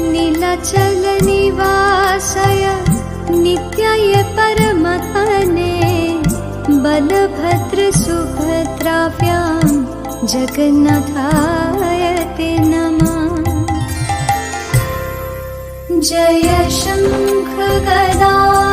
नीलचलनिवासय। नित्यय परमतने। बलभद्र सुभद्राप्यां जगन्नयते नमः। जय शम्मुखगदा